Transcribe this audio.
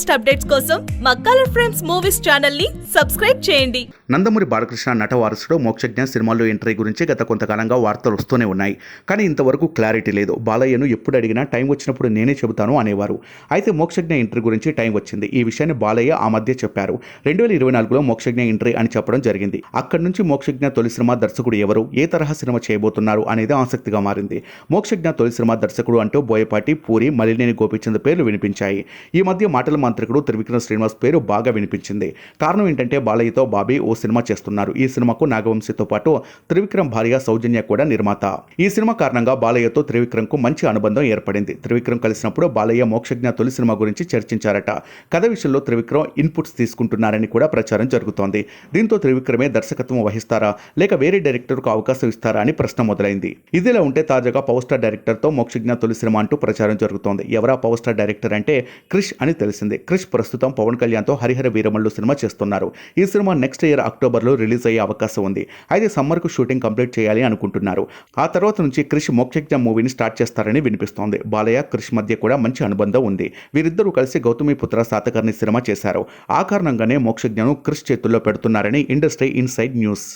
Latest updates కోసం మా colour frames movies ఛానల్ని సబ్స్క్రైబ్ చేయండి. నందమూరి బాలకృష్ణ నట వారసుడు మోక్షజ్ఞ సినిమాల్లో ఎంట్రీ గురించి గత కొంతకాలంగా వార్తలు వస్తూనే ఉన్నాయి. కానీ ఇంతవరకు క్లారిటీ లేదు. బాలయ్యను ఎప్పుడు అడిగినా టైం వచ్చినప్పుడు నేనే చెబుతాను అనేవారు. అయితే మోక్షజ్ఞ ఎంట్రీ గురించి టైం వచ్చింది. ఈ విషయాన్ని బాలయ్య ఆ మధ్య చెప్పారు. రెండు వేల ఇరవై నాలుగులో మోక్షజ్ఞ ఎంట్రీ అని చెప్పడం జరిగింది. అక్కడి నుంచి మోక్షజ్ఞ తొలి సినిమా దర్శకుడు ఎవరు? ఏ తరహా సినిమా చేయబోతున్నారు అనేది ఆసక్తిగా మారింది. మోక్షజ్ఞ తొలి సినిమా దర్శకుడు అంటూ బోయపాటి పూరి మలినేని గోపిచంద్ పేర్లు వినిపించాయి. ఈ మధ్య మాటల మాంత్రికుడు త్రివిక్రమ్ శ్రీనివాస్ పేరు బాగా వినిపించింది. కారణం ఏంటంటే బాలయ్యతో బాబీ ఓ సినిమా చేస్తున్నారు. ఈ సినిమాకు నాగవంశితో పాటు త్రివిక్రమ్ భార్య సౌజన్య కూడా నిర్మాత. ఈ సినిమా కారణంగా బాలయ్యతో త్రివిక్రమ్కు మంచి అనుబంధం ఏర్పడింది. త్రివిక్రమ్ కలిసినప్పుడు బాలయ్య మోక్షజ్ఞ తొలి సినిమా గురించి చర్చించారట. కథ విషయంలో త్రివిక్రమ్ ఇన్పుట్స్ తీసుకుంటున్నారని కూడా ప్రచారం జరుగుతోంది. దీంతో త్రివిక్రమే దర్శకత్వం వహిస్తారా? లేక వేరే డైరెక్టర్కు అవకాశం ఇస్తారా అని ప్రశ్న మొదలైంది. ఇదిలా ఉంటే తాజాగా పవర్ స్టార్ డైరెక్టర్తో మోక్షజ్ఞ తొలి సినిమా అంటూ ప్రచారం జరుగుతోంది. ఎవరా పవర్ స్టార్ డైరెక్టర్ అంటే క్రిష్ అని తెలిసింది. క్రిష్ ప్రస్తుతం పవన్ కళ్యాణ్తో హరిహర వీరమల్లు సినిమా చేస్తున్నారు. ఈ సినిమా నెక్స్ట్ ఇయర్ అక్టోబర్లో రిలీజ్ అయ్యే అవకాశం ఉంది. అయితే సమ్మర్కు షూటింగ్ కంప్లీట్ చేయాలి అనుకుంటున్నారు. ఆ తర్వాత నుంచి క్రిష్ మోక్షజ్ఞ మూవీని స్టార్ట్ చేస్తారని వినిపిస్తోంది. బాలయ్య క్రిష్ మధ్య కూడా మంచి అనుబంధం ఉంది. వీరిద్దరూ కలిసి గౌతమి పుత్ర సాతకర్ణి సినిమా చేశారు. ఆ కారణంగానే మోక్షజ్ఞను క్రిష్ చేతుల్లో పెడుతున్నారని ఇండస్ట్రీ ఇన్సైడ్ న్యూస్.